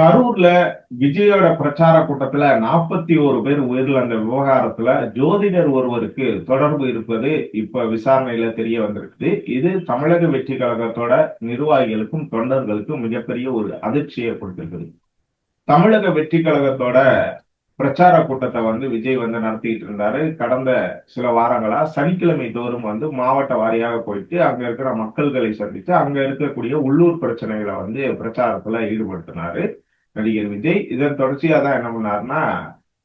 கரூர்ல விஜயோட பிரச்சார கூட்டத்துல நாற்பத்தி ஒரு பேர் உயிரிழந்த விவகாரத்துல ஜோதிடர் ஒருவருக்கு தொடர்பு இருப்பது இப்ப விசாரணையில தெரிய வந்திருக்குது. இது தமிழக வெற்றி கழகத்தோட நிர்வாகிகளுக்கும் தொண்டர்களுக்கும் மிகப்பெரிய ஒரு அதிர்ச்சியை கொடுத்திருக்குது. தமிழக வெற்றி கழகத்தோட பிரச்சார கூட்டத்தை வந்து விஜய் வந்து நடத்திட்டு இருந்தாரு. கடந்த சில வாரங்களா சனிக்கிழமை தோறும் வந்து மாவட்ட வாரியாக போயிட்டு அங்க இருக்கிற மக்கள்களை சந்தித்து அங்க இருக்கக்கூடிய உள்ளூர் பிரச்சனைகளை வந்து பிரச்சாரத்துல ஈடுபடுத்தினாரு. நடிகர் விஜய் இதன் தொடர்ச்சியா தான் என்ன பண்ணாருன்னா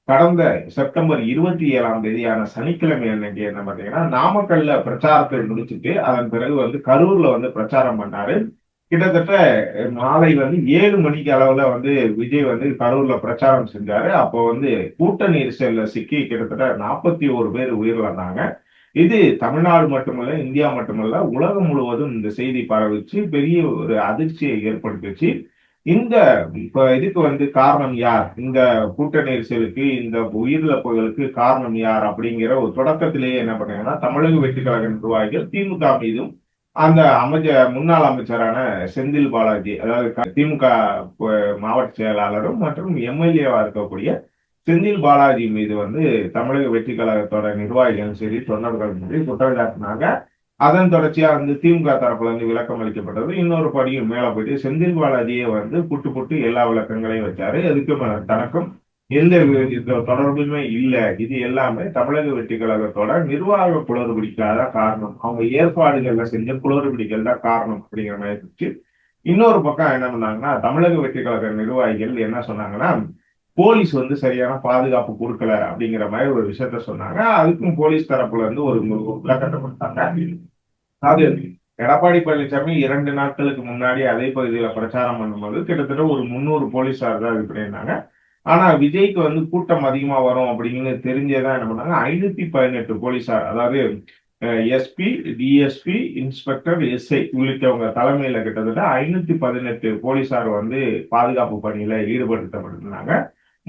கடந்த செப்டம்பர் இருபத்தி ஏழாம் தேதியான சனிக்கிழமை அன்னைக்கு என்ன பாத்தீங்கன்னா நாமக்கல்ல பிரச்சாரத்தை முடிச்சுட்டு அதன் பிறகு வந்து கரூர்ல வந்து பிரச்சாரம் பண்ணாரு. கிட்டத்தட்ட மாலை வந்து ஏழு மணிக்கு அளவுல வந்து விஜய் வந்து கரூர்ல பிரச்சாரம் செஞ்சாரு. அப்போ வந்து கூட்ட நெரிசல்ல சிக்கி கிட்டத்தட்ட நாற்பத்தி ஒரு பேர் உயிரிழந்தாங்க. இது தமிழ்நாடு மட்டுமல்ல இந்தியா மட்டுமல்ல உலகம் முழுவதும் இந்த செய்தி பரவிச்சு பெரிய ஒரு அதிர்ச்சியை ஏற்படுத்துச்சு. இந்த இப்போ இதுக்கு வந்து காரணம் யார்? இந்த கூட்ட நெரிசலுக்கு இந்த உயிரிழப்புகளுக்கு காரணம் யார் அப்படிங்கிற ஒரு தொடக்கத்திலேயே என்ன பண்ணாங்கன்னா தமிழக வெற்றி கழக நிர்வாகிகள் திமுக மீதும் அந்த அமைச்ச முன்னாள் அமைச்சரான செந்தில் பாலாஜி அதாவது திமுக மாவட்ட செயலாளரும் மற்றும் எம்எல்ஏவா இருக்கக்கூடிய செந்தில் பாலாஜி மீது வந்து தமிழக வெற்றி கழகத்தோட நிர்வாகிகளும் சரி தொண்டர்களும் சரி குற்றச்சாட்டினாங்க அதன் தொடர்ச்சியா வந்து திமுக தரப்புல இருந்து விளக்கம் அளிக்கப்பட்டது. இன்னொரு படியும் மேல போயிட்டு செந்தில் பாலாஜியே வந்து புட்டு புட்டு எல்லா விளக்கங்களையும் வச்சாரு. அதுக்கு தனக்கும் எந்த தொடர்புமே இல்ல. இது எல்லாமே தமிழக வெற்றி கழகத்தோட நிர்வாக குளறுபடிக்காக காரணம். அவங்க ஏற்பாடுகள்ல செஞ்ச குளறுபடிகள் தான் காரணம் அப்படிங்கிற மாதிரி இருந்துச்சு. இன்னொரு பக்கம் என்ன பண்ணாங்கன்னா தமிழக வெற்றி கழக நிர்வாகிகள் என்ன சொன்னாங்கன்னா போலீஸ் வந்து சரியான பாதுகாப்பு கொடுக்கல அப்படிங்கிற மாதிரி ஒரு விஷயத்த சொன்னாங்க. அதுக்கும் போலீஸ் தரப்புல இருந்து ஒரு ஒரு விளக்கத்தை கொடுத்தாங்க. அது எடப்பாடி பழனிசாமி இரண்டு நாட்களுக்கு முன்னாடி அதே பகுதியில பிரச்சாரம் பண்ணும்போது கிட்டத்தட்ட ஒரு முந்நூறு போலீஸார் தான் இது பண்ணியிருந்தாங்க. ஆனா விஜய்க்கு வந்து கூட்டம் அதிகமா வரும் அப்படின்னு தெரிஞ்சேதான் என்ன பண்ணாங்க. ஐநூத்தி பதினெட்டு போலீஸார் அதாவது எஸ்பி டிஎஸ்பி இன்ஸ்பெக்டர் எஸ்ஐ உள்ளிட்டவங்க தலைமையில கிட்டத்தட்ட ஐநூத்தி பதினெட்டு போலீஸார் வந்து பாதுகாப்பு பணியில ஈடுபடுத்தப்பட்டிருந்தாங்க.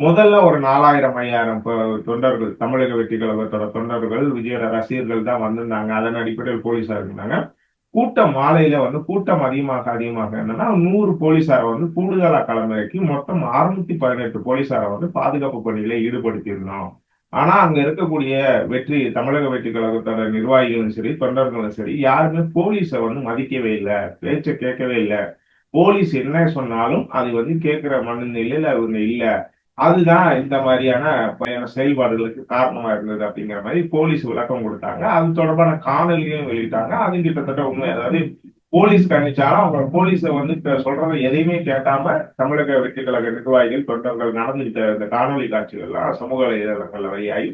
முதல்ல ஒரு நாலாயிரம் ஐயாயிரம் தொண்டர்கள் தமிழக வெற்றி கழகத்தோட தொண்டர்கள் விஜயோட ரசிகர்கள் தான் வந்திருந்தாங்க. அதன் அடிப்படையில் போலீஸார் இருந்தாங்க. கூட்டம் மாலையில வந்து கூட்டம் அதிகமாக அதிகமாக என்னன்னா நூறு போலீஸாரை வந்து கூடுதலா களமிறக்கி மொத்தம் அறுநூத்தி பதினெட்டு போலீஸாரை வந்து பாதுகாப்பு பணியில ஈடுபடுத்தியிருந்தோம். ஆனா அங்க இருக்கக்கூடிய வெற்றி தமிழக வெற்றி கழகத்தோட நிர்வாகிகளும் சரி தொண்டர்களும் சரி யாருமே போலீஸை வந்து மதிக்கவே இல்லை. பேச்சை கேட்கவே இல்லை. போலீஸ் என்ன சொன்னாலும் அது வந்து கேட்கிற மனநிலையில அவங்க இல்லை. அதுதான் இந்த மாதிரியான பயண செயல்பாடுகளுக்கு காரணமா இருந்தது அப்படிங்கிற மாதிரி போலீஸ் விளக்கம் கொடுத்தாங்க. அது தொடர்பான காணொலியும் வெளியிட்டாங்க. அது கிட்டத்தட்ட உண்மை. அதாவது போலீஸ் கணிச்சாலும் அவங்க போலீஸை வந்து சொல்றத எதையுமே கேட்காம தமிழக வெற்றி கழக நிர்வாகிகள் தொண்டர்கள் நடந்துகிட்ட இந்த காணொலி காட்சிகள்லாம் சமூக வலைதளங்கள் வழியாகி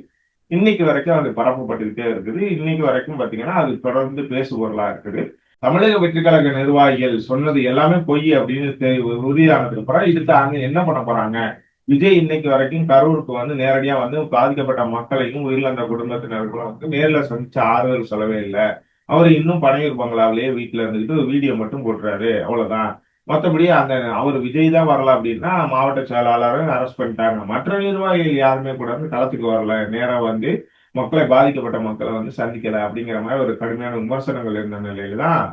இன்னைக்கு வரைக்கும் அது பரப்பப்பட்டுக்கிட்டே இருக்குது. இன்னைக்கு வரைக்கும் பாத்தீங்கன்னா அது தொடர்ந்து பேசுபொருளா இருக்குது. தமிழக வெற்றி கழக நிர்வாகிகள் சொன்னது எல்லாமே பொய் அப்படின்னு உறுதியானதுக்கு அப்புறம் இதுக்கு அங்க என்ன பண்ண போறாங்க? விஜய் இன்னைக்கு வரைக்கும் கரூருக்கு வந்து நேரடியா வந்து பாதிக்கப்பட்ட மக்களையும் உயிரிழந்த குடும்பத்தினர்களும் வந்து நேர்ல சந்திச்சு ஆறுதல் சொல்லவே இல்லை. அவர் இன்னும் பனையூர் பங்களாவிலேயே வீட்டுல இருந்துக்கிட்டு வீடியோ மட்டும் போட்டுறாரு. அவ்வளவுதான். மற்றபடி அந்த அவர் விஜய் தான் வரல அப்படின்னா மாவட்ட செயலாளரை அரெஸ்ட் பண்ணிட்டாங்க. மற்ற நிர்வாகிகள் யாருமே கூட வந்து களத்துக்கு வரல. நேரா வந்து மக்களை பாதிக்கப்பட்ட மக்களை வந்து சந்திக்கல அப்படிங்கிற மாதிரி ஒரு கடுமையான விமர்சனங்கள் இருந்த நிலையில தான்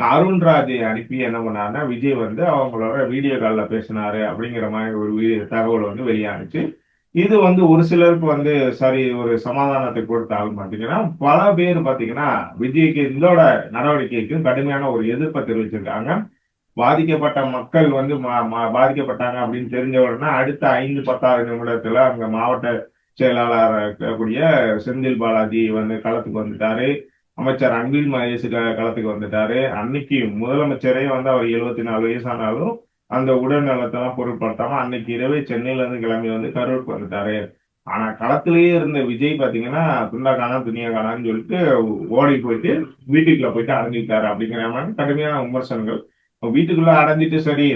அருண்ராஜை அனுப்பி என்ன பண்ணாருன்னா விஜய் வந்து அவங்களோட வீடியோ காலில் பேசினாரு அப்படிங்கிற மாதிரி ஒரு தகவல் வந்து வெளியானுச்சு. இது வந்து ஒரு சிலருக்கு வந்து சரி ஒரு சமாதானத்தை கொடுத்தாலும் பார்த்தீங்கன்னா பல பேர் பார்த்தீங்கன்னா விஜய்க்கு இதோட நடவடிக்கைக்கும் கடுமையான ஒரு எதிர்ப்பை தெரிவிச்சிருக்காங்க. பாதிக்கப்பட்ட மக்கள் வந்து மா- மா- பாதிக்கப்பட்டாங்க அப்படின்னு தெரிஞ்ச உடனே அடுத்த ஐந்து பத்தாவது நிமிடத்துல அங்க மாவட்ட செயலாளர் இருக்கக்கூடிய செந்தில் பாலாஜி வந்து களத்துக்கு வந்துட்டாரு. அமைச்சர் அன்பில் மகேஷ் க- களத்துக்கு வந்துட்டாரு. அன்னைக்கு முதலமைச்சரே வந்து அவர் எழுபத்தி நாலு வயசானாலும் அந்த உடல் நலத்தெல்லாம் பொருட்படுத்தாம அன்னைக்கு இரவே சென்னையில இருந்து கிளம்பி வந்து கரூருக்கு வந்துட்டாரு. ஆனா களத்திலேயே இருந்த விஜய் பாத்தீங்கன்னா துண்டா காணா துணியா காணான்னு சொல்லிட்டு ஓடி போயிட்டு வீட்டுக்குள்ள போயிட்டு அடைஞ்சிட்டாரு அப்படிங்கிற மாதிரி கடுமையான விமர்சனங்கள். வீட்டுக்குள்ள அடைஞ்சிட்டு சரி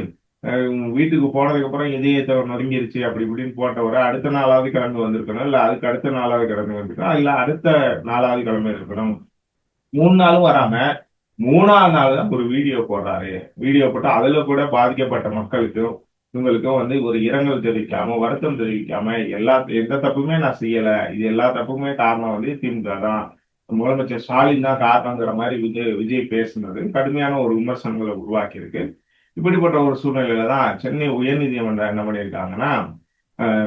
வீட்டுக்கு போனதுக்கு அப்புறம் இதயத்தை நொறுங்கிருச்சு அப்படி இப்படின்னு போட்டவரை அடுத்த நாளாவது கிளம்பி வந்திருக்கணும் இல்ல அதுக்கு அடுத்த நாளாவது கிளம்பி வந்திருக்கணும் இல்ல அடுத்த நாளாவது கிளம்பி இருக்கணும் மூணு நாளும் வராம மூணாவது நாள் தான் ஒரு வீடியோ போடுறாரு. வீடியோ போட்டு அதுல கூட பாதிக்கப்பட்ட மக்களுக்கும் இவங்களுக்கும் வந்து ஒரு இரங்கல் தெரிவிக்காம வருத்தம் தெரிவிக்காம எல்லா எந்த தப்புமே நான் செய்யல. இது எல்லா தப்புமே காரணம் வந்து திமுக தான். முதலமைச்சர் ஸ்டாலின் தான் காரணங்கிற மாதிரி விஜய் விஜய் பேசுனது. கடுமையான ஒரு விமர்சனங்களை உருவாக்கி இருக்கு இப்படிப்பட்ட ஒரு சூழ்நிலையில தான் சென்னை உயர்நீதிமன்றம் என்ன பண்ணியிருக்காங்கன்னா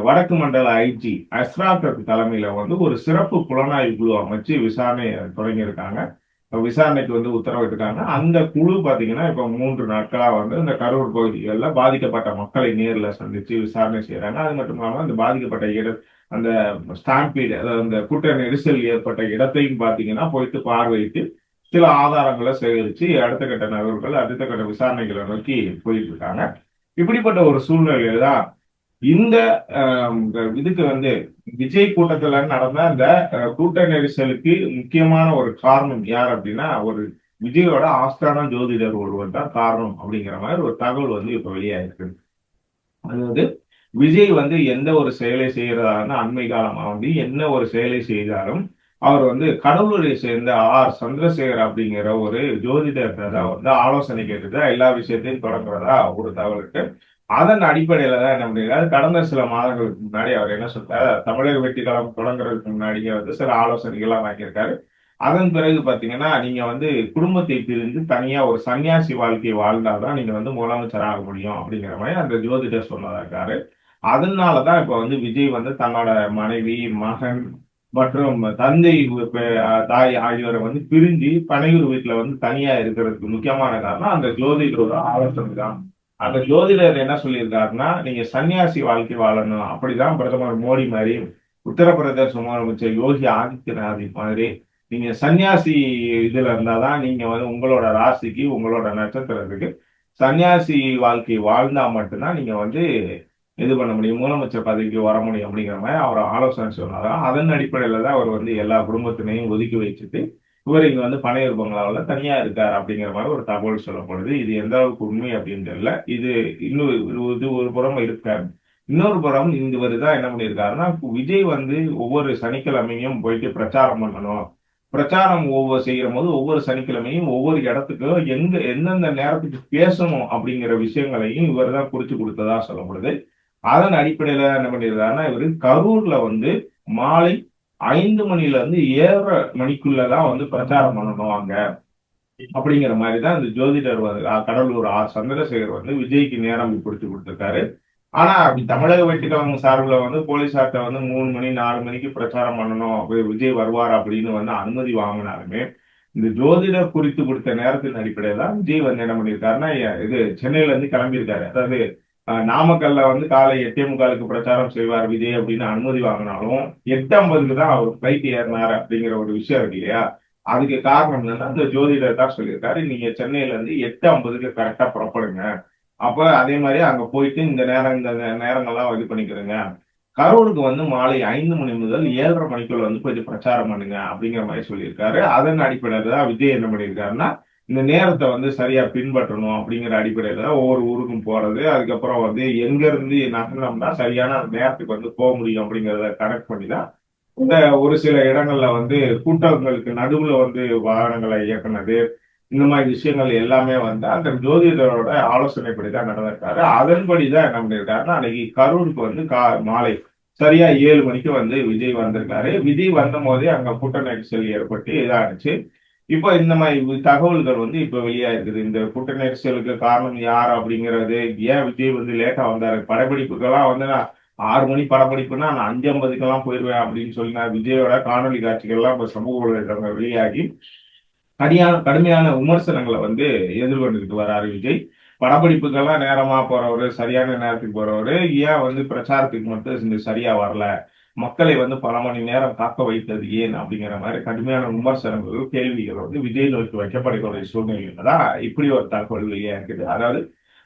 வடக்கு மண்டல ஐஜி அஸ்ராத் தலைமையில வந்து ஒரு சிறப்பு புலனாய்வு குழு அமைச்சு விசாரணை தொடங்கியிருக்காங்க. விசாரணைக்கு வந்து உத்தரவிட்டிருக்காங்க. அந்த குழு பாத்தீங்கன்னா இப்ப மூன்று நாட்களா வந்து இந்த கரூர் பகுதிகளில் பாதிக்கப்பட்ட மக்களை நேரில் சந்திச்சு விசாரணை செய்யறாங்க அது மட்டும் இல்லாமல் அந்த பாதிக்கப்பட்ட இட அந்த ஸ்டாம்பீடு அதாவது அந்த கூட்ட நெரிசல் ஏற்பட்ட இடத்தையும் பாத்தீங்கன்னா போயிட்டு பார்வையிட்டு சில ஆதாரங்களை சேகரிச்சு அடுத்த கட்ட நகர்வுகள் அடுத்த கட்ட விசாரணைகளை நோக்கி போயிட்டு இருக்காங்க. இப்படிப்பட்ட ஒரு சூழ்நிலையில தான் இந்த ஆஹ், இதுக்கு வந்து விஜய் கூட்டத்துல நடந்த அந்த கூட்ட நெரிசலுக்கு முக்கியமான ஒரு காரணம் யார் அப்படின்னா ஒரு விஜயோட ஆஸ்தான ஜோதிடர் ஒருவர் தான் காரணம் அப்படிங்கிற மாதிரி ஒரு தகவல் வந்து இப்ப வெளியாயிருக்கு. அதாவது விஜய் வந்து எந்த ஒரு செயலை செய்யறதான அண்மை காலமா வந்து என்ன ஒரு செயலை செய்தாலும் அவர் வந்து கடலூரை சேர்ந்த ஆர். சந்திரசேகர் அப்படிங்கிற ஒரு ஜோதிடர் தான் வந்து ஆலோசனை கேட்டுட்டு எல்லா விஷயத்தையும் தொடங்குறதா ஒரு தகவல் இருக்கு. அதன் அடிப்படையில தான் என்ன பண்ணிருக்காரு? கடந்த சில மாதங்களுக்கு முன்னாடி அவர் என்ன சொல்றாரு தமிழக வெற்றிக்காலம் தொடங்குறதுக்கு முன்னாடியே வந்து சில ஆலோசனைகள்லாம் வாங்கியிருக்காரு. அதன் பிறகு பாத்தீங்கன்னா நீங்க வந்து குடும்பத்தை பிரிந்து தனியா ஒரு சன்னியாசி வாழ்க்கையை வாழ்ந்தாதான் நீங்க வந்து முதலமைச்சர் ஆக முடியும் அப்படிங்கிற மாதிரி அந்த ஜோதிடர் சொன்னதா இருக்காரு. அதனாலதான் இப்ப வந்து விஜய் வந்து தன்னோட மனைவி மகன் மற்றும் தந்தை தாய் ஆகியோரை வந்து பிரிஞ்சு பனையூர் வீட்டுல வந்து தனியா இருக்கிறதுக்கு முக்கியமான காரணம் அந்த ஜோதிடரோட ஆலோசனை தான் அந்த ஜோதிடர் என்ன சொல்லியிருக்காருன்னா நீங்க சன்னியாசி வாழ்க்கை வாழணும். அப்படிதான் பிரதமர் மோடி மாதிரி உத்தரப்பிரதேச முதலமைச்சர் யோகி ஆதித்யநாத் மாதிரி நீங்க சன்னியாசி இதுல இருந்தாதான் நீங்க வந்து உங்களோட ராசிக்கு உங்களோட நட்சத்திரத்துக்கு சன்னியாசி வாழ்க்கை வாழ்ந்தா மட்டும்தான் நீங்க வந்து இது பண்ண முடியும். முதலமைச்சர் பதவிக்கு வர முடியும் அப்படிங்கிற மாதிரி அவர் ஆலோசனை சொன்னாராம் அதன் அடிப்படையில தான் அவர் வந்து எல்லா குடும்பத்தினையும் ஒதுக்கி வச்சுட்டு இவர் இங்க வந்து பனையூர் பங்களாவில் தனியா இருக்கார் அப்படிங்கிற மாதிரி ஒரு தகவல் சொல்லப்படுது இது எந்த அளவுக்கு உண்மை அப்படின்னு தெரியல. இது இன்னொரு இது ஒரு புறம் இருக்காரு. இன்னொரு புறம் இந்த தான் என்ன பண்ணியிருக்காருன்னா விஜய் வந்து ஒவ்வொரு சனிக்கிழமையும் போயிட்டு பிரச்சாரம் பண்ணணும். பிரச்சாரம் ஒவ்வொரு செய்யும் போது ஒவ்வொரு சனிக்கிழமையும் ஒவ்வொரு இடத்துக்கும் எங்க எந்தெந்த நேரத்துக்கு பேசணும் அப்படிங்கிற விஷயங்களையும் இவர் தான் குறிச்சு கொடுத்ததா சொல்லப்படுது அதன் அடிப்படையில என்ன பண்ணியிருக்காருன்னா இவர் கரூர்ல வந்து மாலை ஐந்து மணில இருந்து ஏழரை மணிக்குள்ளதான் வந்து பிரச்சாரம் பண்ணணுவாங்க அங்க. அப்படிங்கிற மாதிரி தான் இந்த ஜோதிடர் வந்து கடலூர் ஆர். சந்திரசேகர் வந்து விஜய்க்கு நேரம் பிடிச்சு கொடுத்துருக்காரு. ஆனா அப்படி தமிழக வெற்றிக்கழகம் சார்பில் வந்து போலீஸார்ட்ட வந்து மூணு மணி நாலு மணிக்கு பிரச்சாரம் பண்ணணும் அப்படி விஜய் வருவார் அப்படின்னு வந்து அனுமதி வாங்கினாலுமே இந்த ஜோதிடர் குறித்து கொடுத்த நேரத்தின் அடிப்படையில தான் விஜய் வந்து என்ன பண்ணியிருக்காருன்னா இது சென்னையில இருந்து கிளம்பியிருக்காரு. அதாவது நாமக்கல்ல வந்து காலை எட்டே முக்காலுக்கு பிரச்சாரம் செய்வார் விஜய் அப்படின்னு அனுமதி வாங்கினாலும் எட்டு ஐம்பதுக்கு தான் அவர் ஃபிளைட் ஏறினார் அப்படிங்கிற ஒரு விஷயம் இருக்கு இல்லையா? அதுக்கு காரணம் என்னன்னா அந்த ஜோதிடர் தான் சொல்லியிருக்காரு நீங்க சென்னையில இருந்து எட்டு ஐம்பதுக்கு கரெக்டா புறப்படுங்க. அப்ப அதே மாதிரி அங்க போயிட்டு இந்த நேரம் இந்த நேரங்கள்லாம் இது பண்ணிக்கிறேங்க. கரூருக்கு வந்து மாலை ஐந்து மணி முதல் ஏழரை மணிக்குள்ள வந்து போயிட்டு பிரச்சாரம் பண்ணுங்க அப்படிங்கிற மாதிரி சொல்லியிருக்காரு. அதன் அடிப்படையில் தான் விஜய் என்ன பண்ணியிருக்காருன்னா இந்த நேரத்தை வந்து சரியா பின்பற்றணும் அப்படிங்கிற அடிப்படையில தான் ஒவ்வொரு ஊருக்கும் போறது. அதுக்கப்புறம் வந்து எங்க இருந்து நகரம்னா சரியான அந்த நேரத்துக்கு வந்து போக முடியும் அப்படிங்கிறத கனெக்ட் பண்ணி தான் இந்த ஒரு சில இடங்கள்ல வந்து கூட்டங்களுக்கு நடுவுல வந்து வாகனங்களை இயக்குனது இந்த மாதிரி விஷயங்கள் எல்லாமே வந்து அந்த ஜோதிடரோட ஆலோசனைப்படி தான் நடந்திருக்காரு. அதன்படி தான் என்ன பண்ணியிருக்காருன்னா அன்னைக்கு கரூருக்கு வந்து கா மாலை சரியா ஏழு மணிக்கு வந்து விஜய் வந்திருக்காரு. விஜய் வந்த போதே அங்க கூட்ட நெரிசல் ஏற்பட்டு இதானுச்சு. இப்போ இந்த மாதிரி தகவல்கள் வந்து இப்போ வெளியாயிருக்குது. இந்த கூட்ட நெரிசலுக்கு காரணம் யார் அப்படிங்கிறது? ஏன் விஜய் வந்து லேட்டா வந்தாரு? படப்பிடிப்புக்கெல்லாம் வந்து நான் ஆறு மணி படப்பிடிப்புனா நான் அஞ்சு ஐம்பதுக்கெல்லாம் போயிடுவேன் அப்படின்னு சொல்லி நான் விஜயோட காணொலி காட்சிகள்லாம் இப்போ சமூக ஊடகங்கள் வெளியாகி கடியான கடுமையான விமர்சனங்களை வந்து எதிர்கொண்டுகிட்டு வராரு விஜய். படப்பிடிப்புக்கெல்லாம் நேரமா போறவரு சரியான நேரத்துக்கு போறவரு ஏன் வந்து பிரச்சாரத்துக்கு மட்டும் இந்த சரியா வரல? மக்களை வந்து பல மணி நேரம் காக்க வைத்தது ஏன் அப்படிங்கிற மாதிரி கடுமையான விமர்சனங்கள் கேள்விகள் வந்து விஜய் நோக்கி வைக்கப்படுகிற சூழ்நிலையில தான் இப்படி ஒரு தகவல் வெளியா இருக்குது? அதாவது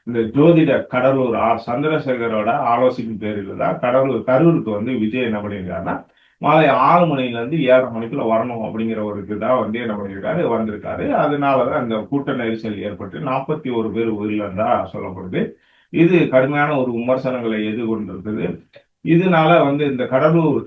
இந்த ஜோதிட கடலூர் ஆர் சந்திரசேகரோட ஆலோசனை பேரில் தான் கடலூர் கரூருக்கு வந்து விஜய் என்ன பண்ணியிருக்காருன்னா மாலை ஆறு மணிலேருந்து ஏழரை மணிக்குள்ள வரணும் அப்படிங்கிற ஒரு இதுதான் வந்து என்ன பண்ணியிருக்காரு வந்திருக்காரு. அதனாலதான் அந்த கூட்ட நெரிசல் ஏற்பட்டு நாற்பத்தி ஒரு பேர் உயிரிழந்தா சொல்லப்படுது. இது கடுமையான ஒரு விமர்சனங்களை எதிர்கொண்டிருக்குது. இதனால வந்து இந்த கடலூர்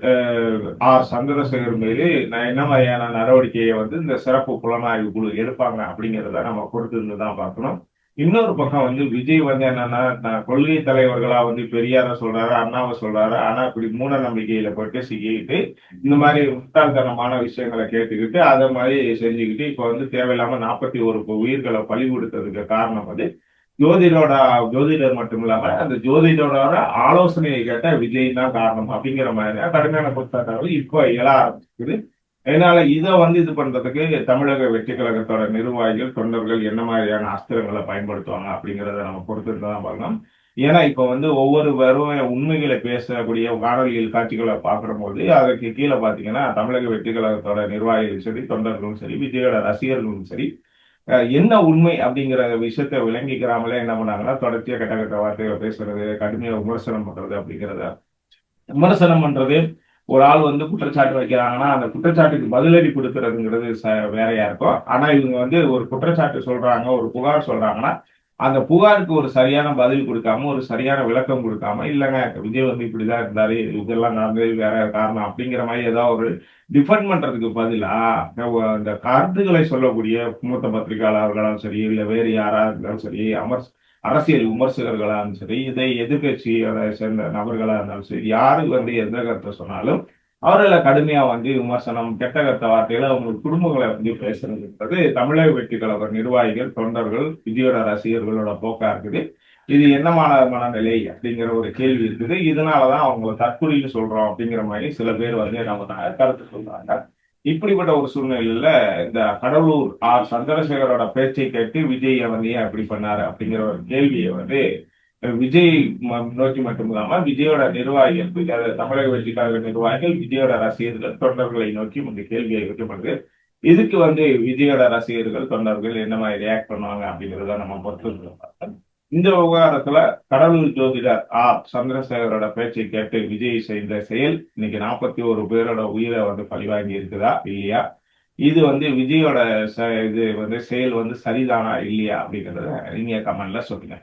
ஆர். சந்திரசேகர் மேலே நான் என்ன மாதிரியான நடவடிக்கையை வந்து இந்த சிறப்பு புலனாய்வு குழு எடுப்பாங்க அப்படிங்கிறத நம்ம பொறுத்திருந்து தான் பார்க்கணும். இன்னொரு பக்கம் வந்து விஜய் வந்து என்னன்னா கொள்கை தலைவர்களா வந்து பெரியார சொல்றாரு அண்ணாவை சொல்றாரு. ஆனா இப்படி மூட நம்பிக்கையில போயிட்டு சிக்கிக்கிட்டு இந்த மாதிரி முட்டாள்தனமான விஷயங்களை கேட்டுக்கிட்டு அதை மாதிரி செஞ்சுக்கிட்டு இப்ப வந்து தேவையில்லாம நாற்பத்தி ஒரு உயிர்களை பலி கொடுத்ததுக்கு காரணம் வந்து ஜோதிடரோட ஜோதிடர் மட்டும் இல்லாம அந்த ஜோதிடரோட ஆலோசனையை கேட்ட விஜய் தான் காரணம் அப்படிங்கிற மாதிரி கடுமையான குற்றச்சாட்டுகள் இப்போ எழ ஆரம்பிச்சிருக்குது அதனால இதை வந்து இது பண்றதுக்கு தமிழக வெற்றி கழகத்தோட நிர்வாகிகள் தொண்டர்கள் என்ன மாதிரியான அஸ்திரங்களை பயன்படுத்துவாங்க அப்படிங்கிறத நம்ம பொறுத்து தான் பார்க்கணும். ஏன்னா இப்ப வந்து ஒவ்வொரு வெறும் உண்மைகளை பேசக்கூடிய காணொலிகள் காட்சிகளை பார்க்கிற போது அதற்கு கீழே பாத்தீங்கன்னா தமிழக வெற்றி கழகத்தோட நிர்வாகிகளும் சரி தொண்டர்களும் சரி விஜயோட ரசிகர்களும் சரி என்ன உண்மை அப்படிங்கிற விஷயத்தை விளங்கிக்கிறாமலே என்ன பண்ணாங்கன்னா தொடர்ச்சியா கெட்ட கெட்ட வார்த்தைகளை பேசுறது கடுமையா விமர்சனம் பண்றது அப்படிங்கிறத. விமர்சனம் பண்றது ஒரு ஆள் வந்து குற்றச்சாட்டு வைக்கிறாங்கன்னா அந்த குற்றச்சாட்டுக்கு பதிலடி கொடுக்கறதுங்கிறது ச- வேறையா இருக்கும். ஆனா இவங்க வந்து ஒரு குற்றச்சாட்டு சொல்றாங்க ஒரு புகார் சொல்றாங்கன்னா அந்த புகாருக்கு ஒரு சரியான பதில் கொடுக்காம ஒரு சரியான விளக்கம் கொடுக்காம இல்லைங்க விஜய் வந்து இப்படிதான் இருந்தாரு இதெல்லாம் நடந்தது வேற காரணம் அப்படிங்கிற மாதிரி ஏதாவது ஒரு டிஃபெண்ட் பண்றதுக்கு பதிலா இந்த கருத்துக்களை சொல்லக்கூடிய மூத்த பத்திரிகையாளர்களும் சரி இல்லை வேறு யாரா இருந்தாலும் சரி அமர் அரசியல் விமர்சகர்களாக இருந்தாலும் சரி இதை எதிர்கட்சியை சேர்ந்த நபர்களாக இருந்தாலும் சரி யாருக்கு வந்து எந்த கருத்தை சொன்னாலும் அவர்களை கடுமையா வந்து விமர்சனம் கெட்ட கெட்ட வார்த்தையில அவங்க குடும்பங்களை வந்து பேசுறதுன்றது தமிழக வெற்றி கழக நிர்வாகிகள் தொண்டர்கள் விஜயோட ரசிகர்களோட போக்கா இருக்குது. இது என்னமான மனநிலை அப்படிங்கிற ஒரு கேள்வி இருக்குது. இதனாலதான் அவங்க தற்கொலைன்னு சொல்றோம் அப்படிங்கிற மாதிரி சில பேர் வந்து என்ன பண்ணாங்க கருத்து சொல்றாங்க. இப்படிப்பட்ட ஒரு சூழ்நிலையில இந்த கடலூர் ஆர். சந்திரசேகரோட பேச்சை கேட்டு விஜய் வந்து ஏன் அப்படி பண்ணாரு அப்படிங்கிற ஒரு கேள்வியை வந்து விஜய் ம- நோக்கி மட்டும் இல்லாம விஜயோட நிர்வாகிகள் தமிழக வெற்றிக்காக நிர்வாகிகள் விஜயோட ரசிகர்கள் தொண்டர்களை நோக்கி இந்த கேள்வியை வைக்கப்படுது இதுக்கு வந்து விஜயோட ரசிகர்கள் தொண்டர்கள் என்ன மாதிரி ரியாக்ட் பண்ணுவாங்க அப்படிங்கிறத நம்ம பொறுத்து இந்த விவகாரத்துல கடலூர் ஜோதிடர் ஆர் சந்திரசேகரோட பேச்சை கேட்டு விஜய் செய்த செயல் இன்னைக்கு நாற்பத்தி ஒரு பேரோட உயிரை வந்து பழிவாங்கி இருக்குதா இல்லையா? இது வந்து விஜயோட இது வந்து செயல் வந்து சரிதானா இல்லையா அப்படிங்கறத நீங்க கமெண்ட்ல சொல்லுங்க.